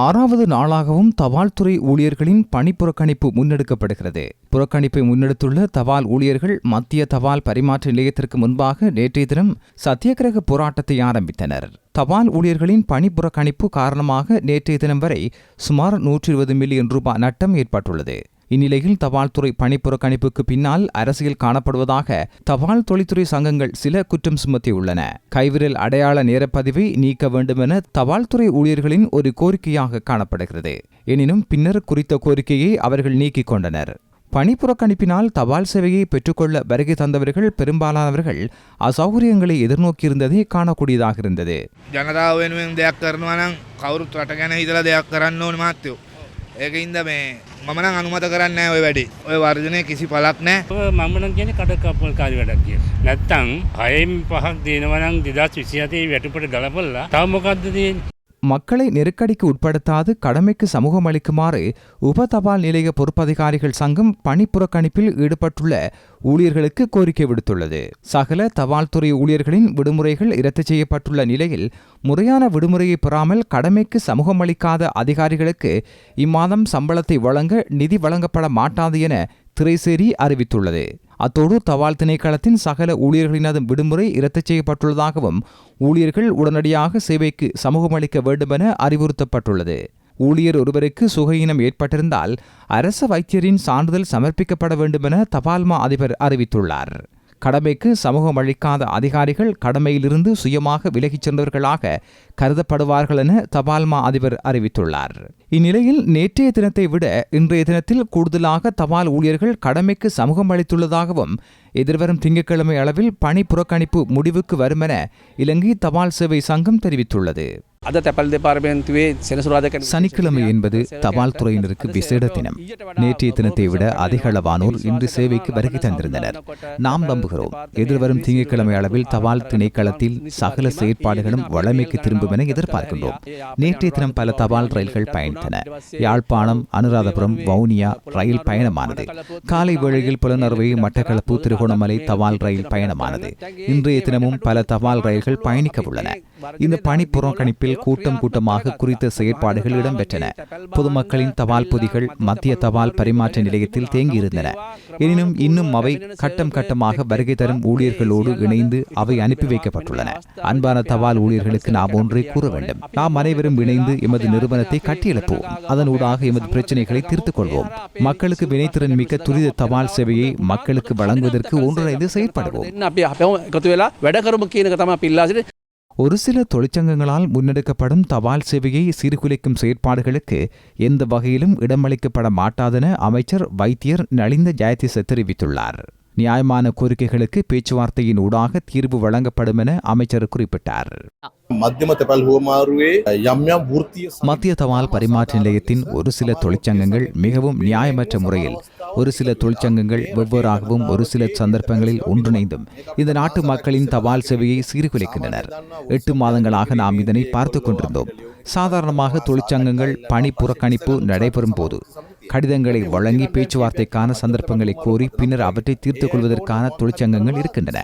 ஆறாவது நாளாகவும் தபால் துறை ஊழியர்களின் பணி புறக்கணிப்பு முன்னெடுக்கப்படுகிறது. புறக்கணிப்பை முன்னெடுத்துள்ள தபால் ஊழியர்கள் மத்திய தபால் பரிமாற்ற நிலையத்திற்கு முன்பாக நேற்றைய தினம் சத்தியகிரக போராட்டத்தை ஆரம்பித்தனர். தபால் ஊழியர்களின் பணி புறக்கணிப்பு காரணமாக நேற்றைய தினம் வரை சுமார் நூற்றி இருபது மில்லியன் ரூபாய் நட்டம் ஏற்பட்டுள்ளது. இந்நிலையில் தபால் துறை பணிப்புறக்கணிப்புக்கு பின்னால் அரசியல் காணப்படுவதாக தபால் தொழில்துறை சங்கங்கள் சில குற்றம் சுமத்தியுள்ளன. கைவிரல் அடையாள நேரப்பதிவை நீக்க வேண்டுமென தபால் துறை ஊழியர்களின் ஒரு கோரிக்கையாக காணப்படுகிறது. எனினும் பின்னர் குறித்த கோரிக்கையை அவர்கள் நீக்கிக் கொண்டனர். பணிப்புறக்கணிப்பினால் தபால் சேவையை பெற்றுக்கொள்ள வருகை தந்தவர்கள் பெரும்பாலானவர்கள் அசௌகரியங்களை எதிர்நோக்கியிருந்ததே காணக்கூடியதாக இருந்தது. ஜனதா வேணும் தேக்கரணும் கவுரு தட்டகன இதில் தேக்கரன்னு மாற்றும் ஏக இந்த මම නම් අනුමත කරන්නේ නැහැ ওই වැඩේ. ওই වර්ජනය කිසි පළක් නැහැ. මම නම් කියන්නේ කඩ කපල්කාරී වැඩක් කියලා. නැත්තම් 6න් 5ක් දෙනවා නම් 2027 වැටුපට ගලපලා තව මොකද්ද තියෙන්නේ? மக்களை நெருக்கடிக்கு உட்படுத்தாது கடமைக்கு சமூகம் அளிக்குமாறு உப தபால் நிலைய பொறுப்பதிகாரிகள் சங்கம் பணிப்புறக்கணிப்பில் ஈடுபட்டுள்ள ஊழியர்களுக்கு கோரிக்கை விடுத்துள்ளது. சகல தபால் துறை ஊழியர்களின் விடுமுறைகள் இரத்து செய்யப்பட்டுள்ள நிலையில் முறையான விடுமுறையை பெறாமல் கடமைக்கு சமூகம் அளிக்காத அதிகாரிகளுக்கு இம்மாதம் சம்பளத்தை வழங்க நிதி வழங்கப்பட மாட்டாது என திரைசேரி அறிவித்துள்ளது. அத்தோடு தபால் திணைக்களத்தின் சகல ஊழியர்களினது விடுமுறை இரத்து செய்யப்பட்டுள்ளதாகவும் ஊழியர்கள் உடனடியாக சேவைக்கு சமூகமளிக்க வேண்டுமென அறிவுறுத்தப்பட்டுள்ளது. ஊழியர் ஒருவருக்கு சுகையினம் ஏற்பட்டிருந்தால் அரச வைத்தியரின் சான்றிதழ் சமர்ப்பிக்கப்பட வேண்டுமென தபால்மா அதிபர் அறிவித்துள்ளார். கடமைக்கு சமூகம் அளிக்காத அதிகாரிகள் கடமையிலிருந்து சுயமாக விலகிச் சென்றவர்களாக கருதப்படுவார்கள் என தபால்மா அதிபர் அறிவித்துள்ளார். இந்நிலையில் நேற்றைய தினத்தை விட இன்றைய தினத்தில் கூடுதலாக தபால் ஊழியர்கள் கடமைக்கு சமூகம் அளித்துள்ளதாகவும் எதிர்வரும் திங்கட்கிழமை அளவில் பணி புறக்கணிப்பு முடிவுக்கு வருமென இலங்கை தபால் சேவை சங்கம் தெரிவித்துள்ளது. சனிக்கிழமை என்பது தபால் துறையினருக்கு விசேட தினம் நேற்றைய தினத்தை விட அதிகளவானோர் இன்று சேவைக்கு வருகை தந்திருந்தனர் நாம் நம்புகிறோம் எதிர்வரும் திங்கட்கிழமை அளவில் தபால் திணைக்களத்தில் சகல செயற்பாடுகளும் வளமைக்கு திரும்பும் என எதிர்பார்க்கின்றோம் நேற்றைய தினம் பல தபால் ரயில்கள் பயணித்தன யாழ்ப்பாணம் அனுராதபுரம் வவுனியா ரயில் பயணமானது காலை வேளையில் புலனறுவை மட்டக்களப்பு திருகோணமலை தபால் ரயில் பயணமானது இன்றைய தினமும் பல தபால் ரயில்கள் பயணிக்க உள்ளன இந்த பணி புறக்கணிப்பில் கூட்டம் கூட்டமாக குறித்த செயற்பாடுகள் இடம்பெற்றன. பொதுமக்களின் தபால் பொதிகள் மத்திய தபால் பரிமாற்ற நிலையத்தில் தேங்கியிருந்தன. எனினும் இன்னும் அவை கட்டம் கட்டமாக வருகை தரும் ஊழியர்களோடு இணைந்து அவை அனுப்பி வைக்கப்பட்டுள்ளன. அன்பான தபால் ஊழியர்களுக்கு நாம் ஒன்றை கூற வேண்டும். நாம் அனைவரும் இணைந்து எமது நிறுவனத்தை கட்டியெழுப்புவோம். அதனூடாக எமது பிரச்சனைகளை தீர்த்துக் கொள்வோம். மக்களுக்கு வினைத்திறன் மிக்க துரித தபால் சேவையை மக்களுக்கு வழங்குவதற்கு ஒன்றிணைந்து செயற்படுவோம். அப்படி ஒரு சில தொழிற்சங்கங்களால் முன்னெடுக்கப்படும் தபால் சேவையை சீர்குலைக்கும் செயற்பாடுகளுக்கு எந்த வகையிலும் இடமளிக்கப்பட மாட்டாதென அமைச்சர் வைத்தியர் நலிந்த ஜெயதிச தெரிவித்துள்ளார். நியாயமான கோரிக்கைகளுக்கு பேச்சுவார்த்தையின் ஊடாக தீர்வு வழங்கப்படும் என அமைச்சர் குறிப்பிட்டார். மத்திய தபால் பரிமாற்ற நிலையத்தின் ஒரு சில தொழிற்சங்கங்கள் மிகவும் நியாயமற்ற முறையில் ஒரு சில தொழிற்சங்கங்கள் வெவ்வேறாகவும் ஒரு சில சந்தர்ப்பங்களில் ஒன்றிணைந்தும் இந்த நாட்டு மக்களின் தபால் சேவையை சீர்குலைக்கின்றனர். எட்டு மாதங்களாக நாம் இதனை பார்த்து கொண்டிருந்தோம். சாதாரணமாக தொழிற்சங்கங்கள் பணி புறக்கணிப்பு நடைபெறும் போது கடிதங்களை வழங்கி பேச்சுவார்த்தைக்கான சந்தர்ப்பங்களை கோரி பின்னர் அவற்றை தீர்த்துக் கொள்வதற்கான தொழிற்சங்கங்கள் இருக்கின்றன.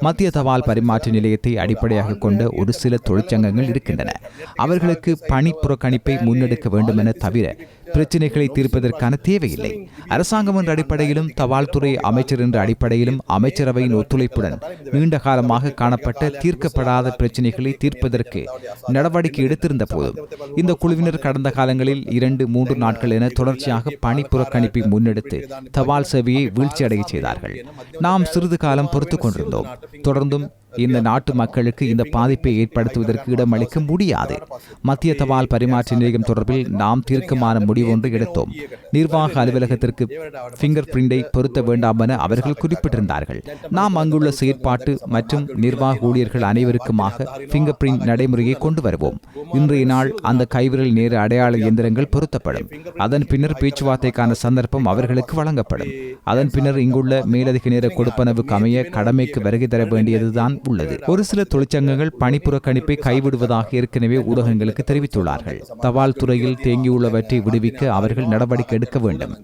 மத்திய தபால் பரிமாற்ற நிலையத்தை அடிப்படையாக கொண்ட ஒரு சில தொழிற்சங்கங்கள் இருக்கின்றன. அவர்களுக்கு பணி புறக்கணிப்பை முன்னெடுக்க வேண்டும் என தவிர பிரச்சினைகளை தீர்ப்பதற்கான தேவையில்லை. அரசாங்கம் என்ற அடிப்படையிலும் தபால் துறை அமைச்சர் என்ற அடிப்படையிலும் அமைச்சரவையின் ஒத்துழைப்புடன் நீண்ட காலமாக காணப்பட்ட தீர்க்கப்படாத பிரச்சினைகளை தீர்ப்பதற்கு நடவடிக்கை எடுத்திருந்த போதும் இந்த குழுவினர் கடந்த காலங்களில் இரண்டு மூன்று நாட்கள் என தொடர்ச்சியாக பணி புறக்கணிப்பை முன்னெடுத்து தபால் சேவையை வீழ்ச்சியடைய செய்தார்கள். நாம் சிறிது காலம் பொறுத்து கொண்டிருந்தோம். தொடர்ந்தும் இந்த நாட்டு மக்களுக்கு இந்த பாதிப்பை ஏற்படுத்துவதற்கு இடமளிக்க முடியாது. மத்திய தபால் பரிமாற்ற நிலையம் தொடர்பில் நாம் தீர்க்கமான முடிவொன்று எடுத்தோம். நிர்வாக அலுவலகத்திற்கு பிங்கர் பிரிண்டை பொருத்த வேண்டாம் என அவர்கள் குறிப்பிட்டிருந்தார்கள். நாம் அங்குள்ள செயற்பாட்டு மற்றும் நிர்வாக ஊழியர்கள் அனைவருக்குமாக பிங்கர் பிரிண்ட் நடைமுறையை கொண்டு வருவோம். இன்றைய நாள் அந்த கைவிரல் நேர அடையாள இயந்திரங்கள் பொருத்தப்படும். அதன் பின்னர் பேச்சுவார்த்தைக்கான சந்தர்ப்பம் அவர்களுக்கு வழங்கப்படும். அதன் பின்னர் இங்குள்ள மேலதிக நேர கொடுப்பனவுக்கு அமைய கடமைக்கு வருகை தர வேண்டியதுதான் உள்ளது ஒரு சில தொழிற்சங்கங்கள் பணிப்புறக்கணிப்பை கைவிடுவதாக ஏற்கனவே ஊடகங்களுக்கு தெரிவித்துள்ளார்கள். தபால் துறையில் தேங்கியுள்ளவற்றை விடுவிக்க அவர்கள் நடவடிக்கை எடுக்க வேண்டும்.